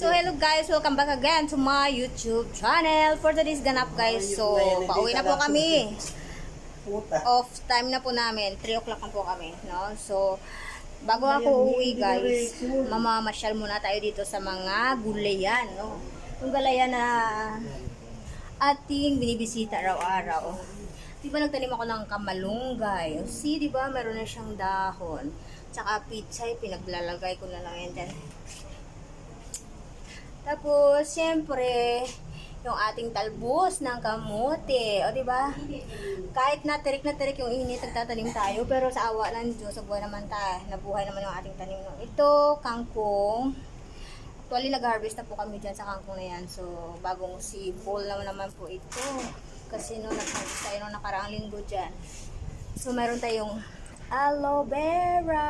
So hello guys, welcome back again to my YouTube channel for today's ganap guys. So pauwi na po kami. Off time na po namin. 3 o'clock na po kami, no? So bago ako uuwi guys, mamamasyal muna tayo dito sa mga gulayan, no? Yung gulayan na ating binibisita araw-araw. Di ba nagtanim ako ng kamalunggay? See, di ba meron na siyang dahon. Tsaka pitsay, pinaglalagay ko na lang yan dyan. Tapos, siyempre, yung ating talbos ng kamote. O, di ba? Kahit na tirik na tirik yung init, nagtatanim tayo. Pero sa awa ng Diyos, sa buhay naman tayo. Nabuhay naman yung ating tanim. No? Ito, kangkong. Actually, nag-harvest na po kami dyan sa kangkong na yan. So, bagong sipol naman naman po ito. Kasi no, nag-harvest tayo nung nakaraang linggo dyan. So, meron tayong aloe vera.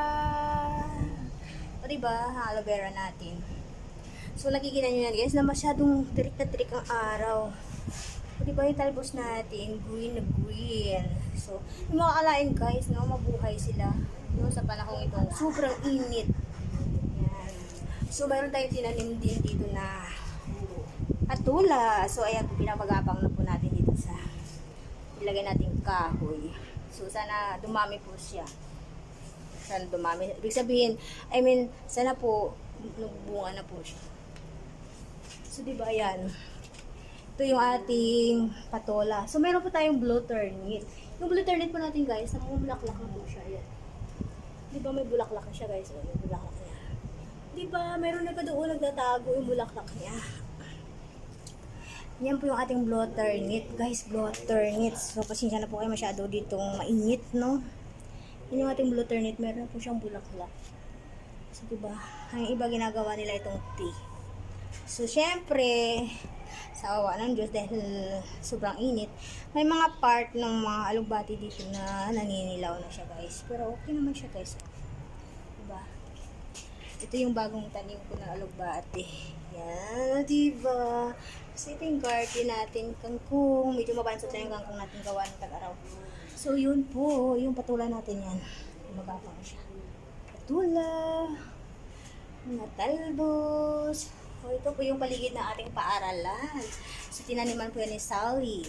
O, diba? Aloe vera natin. So, nakikita nyo yan guys na masyadong tirik na tirik ang araw. O, diba yung talbos natin? Green na green. So, yung mga kalain guys, no, mabuhay sila. No, sa panahong itong sobrang init. Yan. So, mayroon tayong tinanim din dito na patula. So, ayan, pinapagapang na po natin dito sa ilagay natin kahoy. So, sana dumami po siya. Sana dumami. Ibig sabihin, I mean, sana po nagbunga na po siya. So, di ayan. Ito yung ating patola. So, meron po tayong blue turnip. Yung blue turnip po natin, guys, namumulaklak na po siya. Ayan. Di ba may bulaklak na siya, guys? O, yung bulaklak niya. Di ba, meron na pa doon nagtatago yung bulaklak niya. Yan po yung ating blue turnip. Guys, blue turnip. So, pasensya na po kayo masyado ditong mainit, no? Yan yung ating blue turnip. Meron po siyang bulaklak. So, diba? Ang iba ginagawa nila itong tea. So, syempre, sa awa ng Diyos dahil sobrang init, may mga part ng mga alugbati dito na naninilaw na siya, guys. Pero okay naman siya, guys. Diba? Ito yung bagong tanim ko ng alugbati. Yan, diba? Kasi ito yung garden natin, kangkong. Medyo mabansot na yung kangkong natin gawa ng tag-araw. So, yun po, yung patula natin yan. Magapang siya. Patula. Mga talbos. O, ito po yung paligid ng ating paaralan. So, tinaniman po yan ni Sally.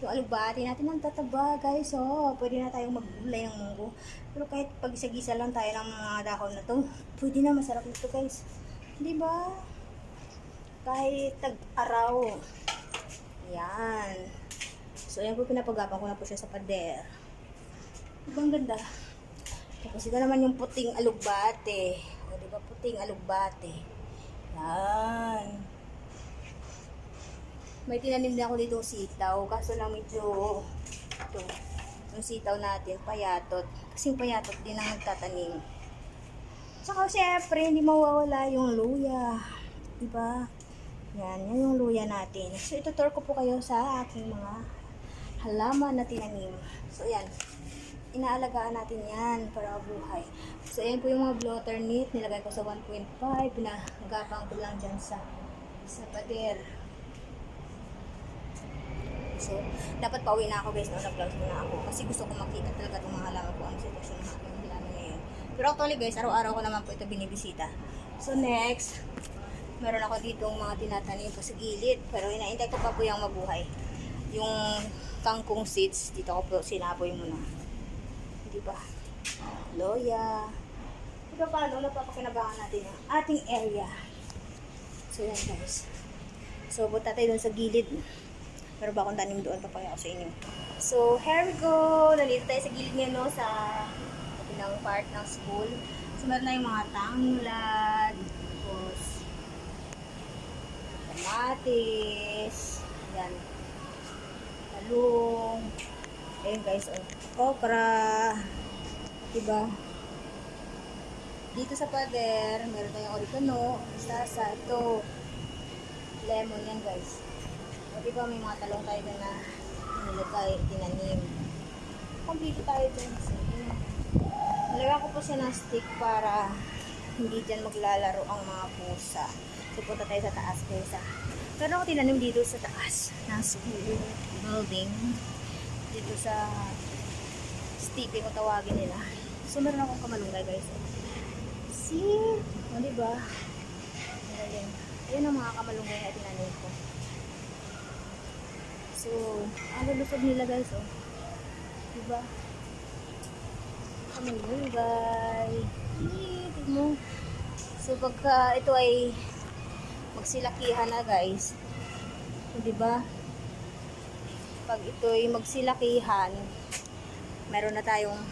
Yung alugbati natin ang tataba, guys. Oh, pwede na tayong maggulay ng munggo. Pero kahit pag-isa-gisa lang tayo ng mga dahon na to, pwede na masarap ito, guys. Di ba? Kahit tag-araw. Yan. So, yan po pinapagapan ko na po siya sa pader. Diba ang ganda? Tapos ito naman yung puting alugbate. O, di ba puting alugbate? Yan. May tinanim din ako dito sitaw. Kaso lang medyo ito, yung sitaw natin, payatot. Kasing payatot din ang nagtatanim. Tsaka syempre, hindi mawawala yung luya. Diba? Yan, yan yung luya natin. So, itutur ko po kayo sa aking mga halaman na tinanim. So, yan. Inaalagaan natin yan para buhay. So, yan po yung mga blotter knit. Nilagay ko sa 1.5. Pinagapang ko lang dyan sa sa pader. So, dapat pauwi na ako guys. No, nag-vlogs muna ako. Kasi gusto ko makita talaga itong mga halaman ko. Ang sitwasyon ng aking halaman ngayon. Pero actually guys, araw-araw ko naman po ito binibisita. So, next, meron ako dito mga tinatanim ko sa gilid. Pero inaintay ko pa po yung mabuhay. Yung kangkong seeds, dito ko po sinapoy muna. Di ba? Loya. Di ba paano napapakinabangan natin yung ating area. So, yan guys. So, punta tayo dun sa gilid. Pero bakong tanim doon, papaya ako sa inyo. So, here we go. Nandito tayo sa gilid ngayon, no, sa kabilang part ng school. So, meron na yung mga tanglad. Tapos, kamatis. Yan. Talong. Ayun guys, oh. Okra. Diba? Dito sa pader, meron tayong oregano, sasa, ito. Lemon yan guys. O diba may mga talong tayo dyan na nilagay, tinanim. Kompleto tayo dyan. Nilagyan ko po siya ng stick para hindi dyan maglalaro ang mga pusa. So, punta tayo sa taas guys. Ah. Pero ako tinanim dito sa taas ng school building. Dito sa stick kung tawagin nila. So, meron akong kamalunggay guys. See? O, diba? Galing. Yan ang mga kamalunggay na tinanim ko. So, ang lulusog nila guys, oh. Diba? Kamalunggay. Tignan mo. So, pagka ito ay magsilakihan na guys, di ba? Pag ito ay magsilakihan, meron na tayong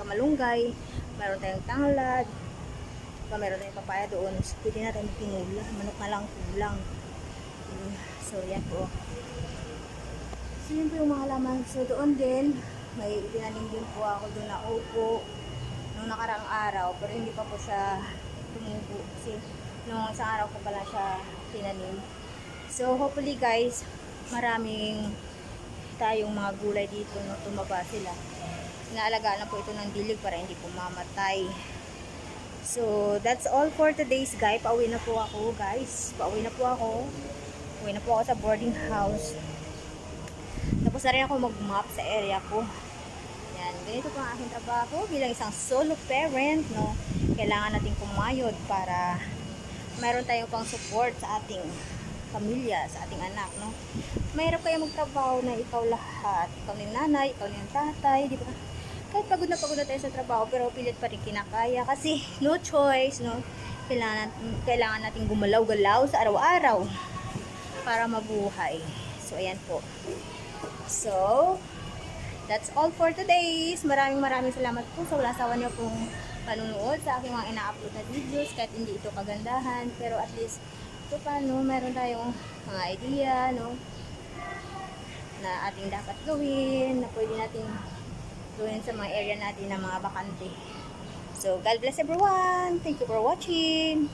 kamalunggay, meron tayong tanglad, pa meron tayong papaya doon. So, pwede na tayong pinula. Manok na lang kulang. So, yan po. So, yun po yung mga laman. So, doon din, may itinanim din po ako doon na upo nung nakaraang araw. Pero hindi pa po siya tumubo. Kasi nung isang araw ko pala siya tinanim. So, hopefully guys, maraming tayong mga gulay dito no tumaba sila. Inaalagaan na po ito ng dilig para hindi po mamatay. So, that's all for today's guys. Pauwi na po ako, guys. Pauwi na po ako. Pauwi na po ako sa boarding house. Tapos na rin ako mag-map sa area ko. Yan, ganito po ang aking trabaho bilang isang solo parent, no. Kailangan nating kumayod para mayroon tayong pang support sa ating pamilya, sa ating anak, no. Mahirap kaya magtrabaho na ikaw lahat. Ikaw ni nanay, ikaw ni tatay, di ba? kahit pagod na pagod na tayo sa trabaho, pero pilit pa rin kinakaya kasi no choice, no? Kailangan, kailangan natin gumalaw-galaw sa araw-araw para mabuhay. So, ayan po. So, that's all for today. Maraming maraming salamat po sa wala sawa niyo pong panunood sa aking mga ina-upload na videos kahit hindi ito kagandahan. Pero at least, dito pa, no, meron tayong mga idea, no, na ating dapat gawin, na pwede natin gawin sa mga area natin ng mga bakante. So, God bless everyone! Thank you for watching!